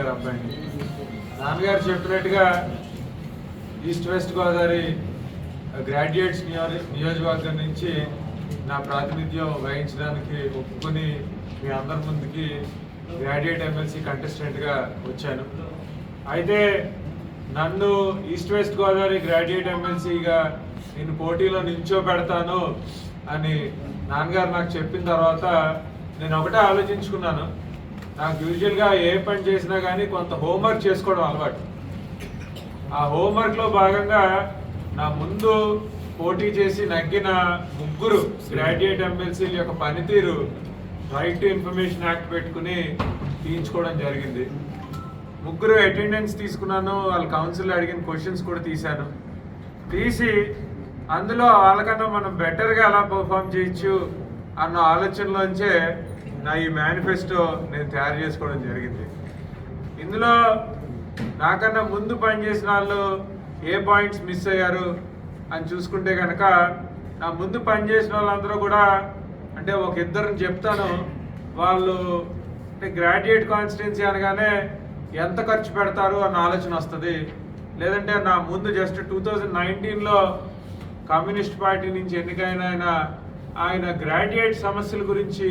గారు అబ్బాయిని. నాన్నగారు చెప్పినట్టుగా ఈస్ట్ వెస్ట్ గోదావరి గ్రాడ్యుయేట్స్ నియో- నియోజకవర్గం నుంచి నా ప్రాతినిధ్యం వహించడానికి ఒప్పుకొని మీ అందరి ముందుకి గ్రాడ్యుయేట్ ఎమ్మెల్సీ కంటెస్టెంట్గా వచ్చాను. అయితే నన్ను ఈస్ట్ వెస్ట్ గోదావరి గ్రాడ్యుయేట్ ఎమ్మెల్సీగా నేను పోటీలో నిల్చో పెడతాను అని నాన్నగారు నాకు చెప్పిన తర్వాత నేను ఒకటే ఆలోచించుకున్నాను. నాకు యూజువల్గా ఏ పని చేసినా కానీ కొంత హోంవర్క్ చేసుకోవడం అలవాటు. ఆ హోంవర్క్లో భాగంగా నా ముందు పోటీ చేసి నగ్గిన ముగ్గురు గ్రాడ్యుయేట్ ఎమ్మెల్సీల యొక్క పనితీరు రైట్ టు ఇన్ఫర్మేషన్ యాక్ట్ పెట్టుకుని తీయించుకోవడం జరిగింది. ముగ్గురు అటెండెన్స్ తీసుకున్నాను వాళ్ళ కౌన్సిల్ అడిగిన క్వశ్చన్స్ కూడా తీశాను. తీసి అందులో వాళ్ళకన్నా మనం బెటర్గా ఎలా పర్ఫామ్ చేయొచ్చు అన్న ఆలోచనలోంచే నా ఈ మేనిఫెస్టో నేను తయారు చేసుకోవడం జరిగింది. ఇందులో నాకన్నా ముందు పనిచేసిన వాళ్ళు ఏ పాయింట్స్ మిస్ అయ్యారు అని చూసుకుంటే కనుక నా ముందు పనిచేసిన వాళ్ళందరూ కూడా అంటే ఒక ఇద్దరిని చెప్తాను. వాళ్ళు అంటే గ్రాడ్యుయేట్ కాన్స్టిట్యున్సీ అనగానే ఎంత ఖర్చు పెడతారు అన్న ఆలోచన వస్తుంది. లేదంటే నా ముందు జస్ట్ టూ థౌజండ్ నైన్టీన్లో కమ్యూనిస్ట్ పార్టీ నుంచి ఎన్నికైన ఆయన ఆయన గ్రాడ్యుయేట్ సమస్యల గురించి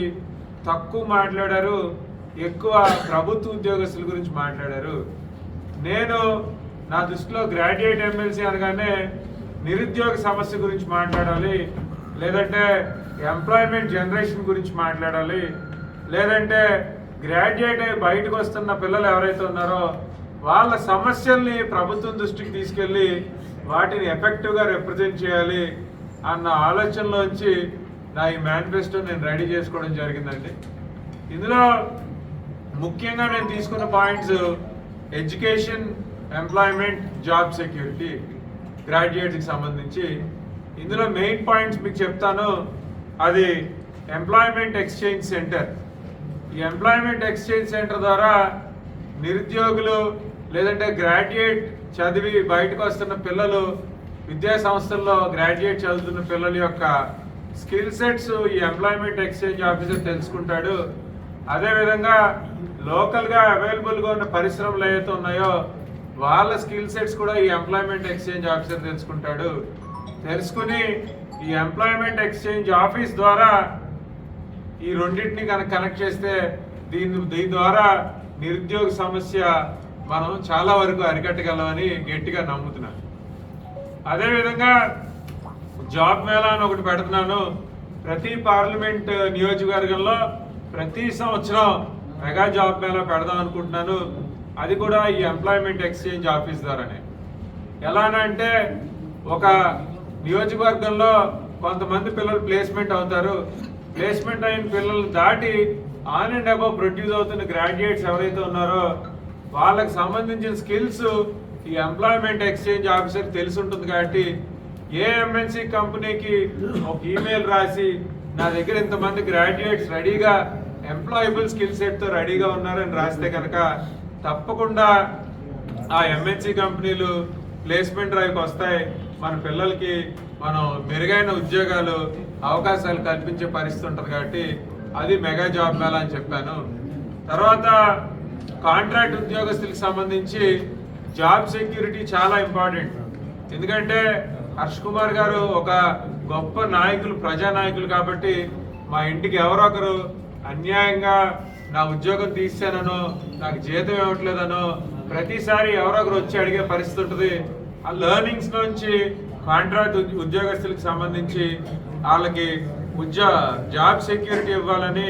తక్కువ మాట్లాడారు ఎక్కువ ప్రభుత్వ ఉద్యోగస్తుల గురించి మాట్లాడారు. నేను నా దృష్టిలో గ్రాడ్యుయేట్ ఎమ్మెల్సీ అనగానే నిరుద్యోగ సమస్య గురించి మాట్లాడాలి లేదంటే ఎంప్లాయ్మెంట్ జనరేషన్ గురించి మాట్లాడాలి లేదంటే గ్రాడ్యుయేట్ అయి బయటకు వస్తున్న పిల్లలు ఎవరైతే ఉన్నారో వాళ్ళ సమస్యల్ని ప్రభుత్వం దృష్టికి తీసుకెళ్ళి వాటిని ఎఫెక్టివ్గా రిప్రజెంట్ చేయాలి అన్న ఆలోచనలోంచి నా ఈ మేనిఫెస్టో నేను రెడీ చేసుకోవడం జరిగిందండి. ఇందులో ముఖ్యంగా నేను తీసుకున్న points education employment job security గ్రాడ్యుయేట్స్కి సంబంధించి. ఇందులో మెయిన్ పాయింట్స్ మీకు చెప్తాను. అది ఎంప్లాయ్మెంట్ ఎక్స్చేంజ్ సెంటర్ ఈ ఎంప్లాయ్మెంట్ ఎక్స్చేంజ్ సెంటర్ ద్వారా నిరుద్యోగులు లేదంటే గ్రాడ్యుయేట్ చదివి బయటకు వస్తున్న పిల్లలు విద్యా సంస్థల్లో గ్రాడ్యుయేట్ చదువుతున్న పిల్లల యొక్క స్కిల్ సెట్స్ ఈ ఎంప్లాయ్మెంట్ ఎక్స్చేంజ్ ఆఫీసర్ తెలుసుకుంటాడు. అదేవిధంగా లోకల్గా అవైలబుల్గా ఉన్న పరిశ్రమలు ఏవైతే ఉన్నాయో వాళ్ళ స్కిల్ సెట్స్ కూడా ఈ ఎంప్లాయ్మెంట్ ఎక్స్చేంజ్ ఆఫీసర్ తెలుసుకుంటాడు. తెలుసుకుని ఈ ఎంప్లాయ్మెంట్ ఎక్స్చేంజ్ ఆఫీస్ ద్వారా ఈ రెండింటిని కనుక కనెక్ట్ చేస్తే దీని దీని ద్వారా నిరుద్యోగ సమస్య మనం చాలా వరకు అరికట్టగలమని గట్టిగా నమ్ముతున్నాను. అదేవిధంగా జాబ్ మేళా అని ఒకటి పెడుతున్నాను. ప్రతి పార్లమెంట్ నియోజకవర్గంలో ప్రతి సంవత్సరం మెగా జాబ్ మేళా పెడదాం అనుకుంటున్నాను. అది కూడా ఈ ఎంప్లాయ్మెంట్ ఎక్స్చేంజ్ ఆఫీస్ ద్వారానే. ఎలానంటే ఒక నియోజకవర్గంలో కొంతమంది పిల్లలు ప్లేస్మెంట్ అవుతారు. ప్లేస్మెంట్ అయిన పిల్లలు దాటి ఆన్ అండ్ అబౌవ్ ప్రొడ్యూస్ అవుతున్న గ్రాడ్యుయేట్స్ ఎవరైతే ఉన్నారో వాళ్ళకి సంబంధించిన స్కిల్స్ ఈ ఎంప్లాయ్మెంట్ ఎక్స్చేంజ్ ఆఫీసర్ తెలిసి ఉంటుంది కాబట్టి ఏ ఎంఎన్సీ కంపెనీకి ఒక ఈమెయిల్ రాసి నా దగ్గర ఇంతమంది గ్రాడ్యుయేట్స్ రెడీగా ఎంప్లాయబుల్ స్కిల్ సెట్తో రెడీగా ఉన్నారని రాస్తే కనుక తప్పకుండా ఆ ఎంఎన్సీ కంపెనీలు ప్లేస్మెంట్ డ్రైవ్కి వస్తాయి. మన పిల్లలకి మనం మెరుగైన ఉద్యోగాలు అవకాశాలు కల్పించే పరిస్థితి ఉంటుంది కాబట్టి అది మెగా జాబ్ మేళా అని చెప్పాను. తర్వాత కాంట్రాక్ట్ ఉద్యోగస్తులకు సంబంధించి జాబ్ సెక్యూరిటీ చాలా ఇంపార్టెంట్. ఎందుకంటే హర్ష్ కుమార్ గారు ఒక గొప్ప నాయకులు ప్రజానాయకులు కాబట్టి మా ఇంటికి ఎవరొకరు అన్యాయంగా నా ఉద్యోగం తీసానో నాకు జీతం ఇవ్వట్లేదనో ప్రతిసారి ఎవరొకరు వచ్చి అడిగే పరిస్థితి ఉంటుంది. ఆ లెర్నింగ్స్ నుంచి కాంట్రాక్ట్ ఉద్యోగస్తులకు సంబంధించి వాళ్ళకి ఉద్యో జాబ్ సెక్యూరిటీ ఇవ్వాలని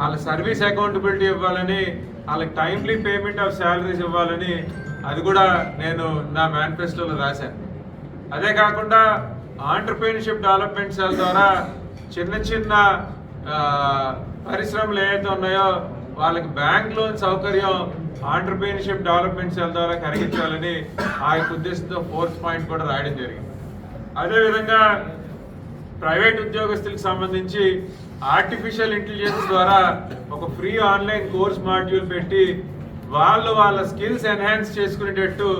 వాళ్ళ సర్వీస్ అకౌంటబిలిటీ ఇవ్వాలని వాళ్ళకి టైమ్లీ పేమెంట్ ఆఫ్ శాలరీస్ ఇవ్వాలని అది కూడా నేను నా మేనిఫెస్టోలో రాశాను. అదే కాకుండా ఆంటర్ప్రీనర్షిప్ డెవలప్మెంట్ సెల్ ద్వారా చిన్న చిన్న పరిశ్రమలు ఏవైతే ఉన్నాయో వాళ్ళకి బ్యాంక్ లోన్ సౌకర్యం ఆంటర్ప్రీనర్షిప్ డెవలప్మెంట్ సెల్ ద్వారా కలిగించాలని ఆ యొక్క ఉద్దేశంతో ఫోర్త్ పాయింట్ కూడా రాయడం జరిగింది. అదేవిధంగా ప్రైవేట్ ఉద్యోగస్తులకు సంబంధించి ఆర్టిఫిషియల్ ఇంటెలిజెన్స్ ద్వారా ఒక ఫ్రీ ఆన్లైన్ కోర్స్ మాడ్యూల్ పెట్టి వాళ్ళు వాళ్ళ స్కిల్స్ ఎన్హాన్స్ చేసుకునేటట్టు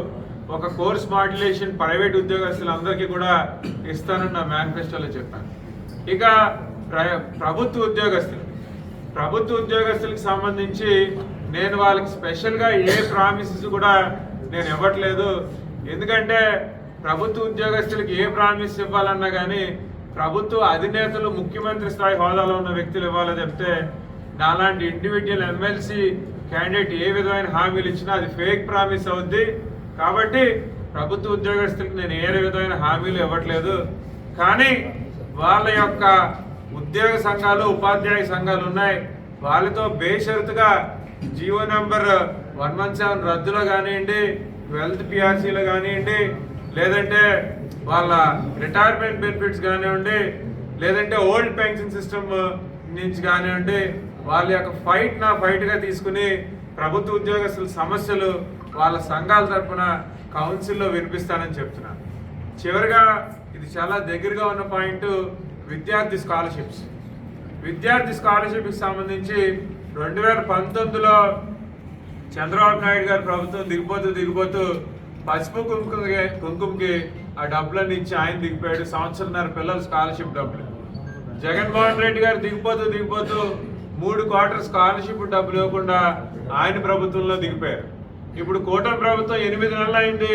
ఒక కోర్స్ మాడ్యులేషన్ ప్రైవేట్ ఉద్యోగస్తులందరికీ కూడా ఇస్తానని నా మేనిఫెస్టోలో చెప్పాను. ఇక ప్రభుత్వ ఉద్యోగస్తులు. ప్రభుత్వ ఉద్యోగస్తులకు సంబంధించి నేను వాళ్ళకి స్పెషల్గా ఏ ప్రామిసెస్ కూడా నేను ఇవ్వట్లేదు. ఎందుకంటే ప్రభుత్వ ఉద్యోగస్తులకు ఏ ప్రామిస్ ఇవ్వాలన్నా కానీ ప్రభుత్వ అధినేతలు ముఖ్యమంత్రి స్థాయి హోదాలో ఉన్న వ్యక్తులు ఇవ్వాలో చెప్తే నాలాంటి ఇండివిజువల్ ఎమ్మెల్సీ క్యాండిడేట్ ఏ విధమైన హామీలు ఇచ్చినా అది ఫేక్ ప్రామిస్ అవుద్ది. కాబట్టి ప్రభుత్వ ఉద్యోగస్తులకు నేను ఏ విధమైన హామీలు ఇవ్వట్లేదు. కానీ వాళ్ళ యొక్క ఉద్యోగ సంఘాలు ఉపాధ్యాయ సంఘాలు ఉన్నాయి. వాళ్ళతో బేషరతుగా GO number one one seven రద్దులో కానివ్వండి వెల్త్ పిఆర్సీలో కానివ్వండి లేదంటే వాళ్ళ రిటైర్మెంట్ బెనిఫిట్స్ కానివ్వండి లేదంటే ఓల్డ్ పెన్షన్ సిస్టమ్ నుంచి కానివ్వండి వాళ్ళ యొక్క ఫైట్ నా ఫైట్గా తీసుకుని ప్రభుత్వ ఉద్యోగస్తుల సమస్యలు వాళ్ళ సంఘాల తరపున కౌన్సిల్లో వినిపిస్తానని చెప్తున్నాను చివరిగా ఇది చాలా దగ్గరగా ఉన్న పాయింట్ విద్యార్థి స్కాలర్షిప్స్. విద్యార్థి స్కాలర్షిప్కి సంబంధించి రెండు వేల పంతొమ్మిదిలో చంద్రబాబు నాయుడు గారి ప్రభుత్వం దిగిపోతూ దిగిపోతూ పసుపు కుంకుమకి కుంకుమకి ఆ డబ్బులన్నీ ఇచ్చి ఆయన దిగిపోయాడు. సంవత్సరంన్నర పిల్లల స్కాలర్షిప్ డబ్బులు. జగన్మోహన్ రెడ్డి గారు దిగిపోతూ దిగిపోతూ మూడు క్వార్టర్ స్కాలర్షిప్ డబ్బులు ఇవ్వకుండా ఆయన ప్రభుత్వంలో దిగిపోయారు. ఇప్పుడు కూటమి ప్రభుత్వం ఎనిమిది నెలలు అయింది.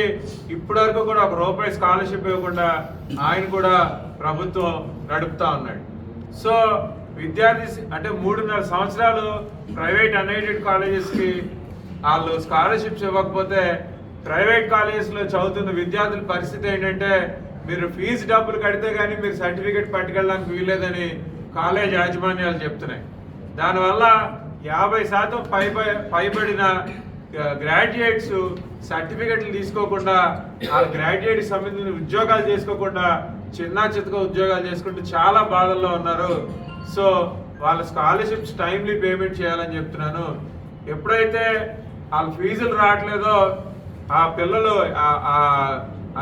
ఇప్పటి వరకు కూడా ఒక రూపాయి స్కాలర్షిప్ ఇవ్వకుండా ఆయన కూడా ప్రభుత్వం నడుపుతా ఉన్నాడు. సో విద్యార్థి అంటే మూడున్నర సంవత్సరాలు ప్రైవేట్ అన్ఎయిడెడ్ కాలేజెస్కి వాళ్ళు స్కాలర్షిప్స్ ఇవ్వకపోతే ప్రైవేట్ కాలేజెస్లో చదువుతున్న విద్యార్థుల పరిస్థితి ఏంటంటే మీరు ఫీజు డబ్బులు కడితే కానీ మీరు సర్టిఫికేట్ పట్టుకెళ్ళడానికి వీల్లేదని కాలేజ్ యాజమాన్యాలు చెప్తున్నాయి. దానివల్ల యాభై శాతం పై పైబడిన గ్రాడ్యుయేట్స్ సర్టిఫికెట్లు తీసుకోకుండా ఆ గ్రాడ్యుయేట్ సంబంధించిన ఉద్యోగాలు చేసుకోకుండా చిన్న చితక ఉద్యోగాలు చేసుకుంటూ చాలా బాధల్లో ఉన్నారు. సో వాళ్ళ స్కాలర్షిప్స్ టైమ్లీ పేమెంట్ చేయాలని చెప్తున్నాను. ఎప్పుడైతే వాళ్ళ ఫీజులు రావట్లేదో ఆ పిల్లలు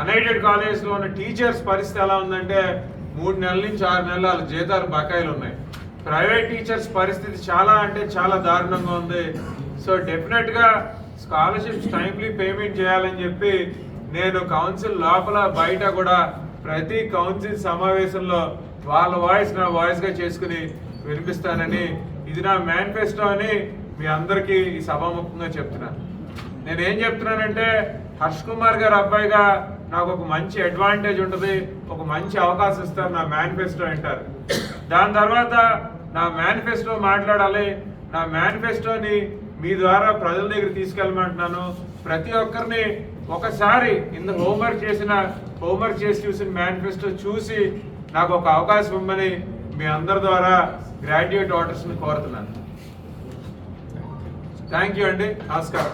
అన్ఎయిడెడ్ కాలేజ్లో ఉన్న టీచర్స్ పరిస్థితి ఎలా ఉందంటే మూడు నెలల నుంచి ఆరు నెలలు వాళ్ళ జీతాలు బకాయిలు ఉన్నాయి. ప్రైవేట్ టీచర్స్ పరిస్థితి చాలా అంటే చాలా దారుణంగా ఉంది. సో డెఫినెట్గా స్కాలర్షిప్స్ టైమ్లీ పేమెంట్ చేయాలని చెప్పి నేను కౌన్సిల్ లోపల బయట కూడా ప్రతి కౌన్సిల్ సమావేశంలో వాళ్ళ వాయిస్ నా వాయిస్గా చేసుకుని వినిపిస్తానని ఇది నా మేనిఫెస్టో అని మీ అందరికీ ఈ సభాముఖంగా చెప్తున్నాను. నేను ఏం చెప్తున్నానంటే హర్ష్ కుమార్ గారు అబ్బాయిగా నాకు ఒక మంచి అడ్వాంటేజ్ ఉంటుంది ఒక మంచి అవకాశం ఇస్తారు నా మేనిఫెస్టో అంటారు. దాని తర్వాత నా మేనిఫెస్టో మాట్లాడాలి నా మేనిఫెస్టోని మీ ద్వారా ప్రజల దగ్గర తీసుకెళ్ళమంటున్నాను. ప్రతి ఒక్కరిని ఒకసారి ఇంత హోంవర్క్ చేసిన హోంవర్క్ చేసి చూసిన మేనిఫెస్టో చూసి నాకు ఒక అవకాశం ఇవ్వమని మీ అందరి ద్వారా గ్రాడ్యుయేట్ ఆర్డర్స్ని కోరుతున్నాను. థ్యాంక్ యూ అండి. నమస్కారం.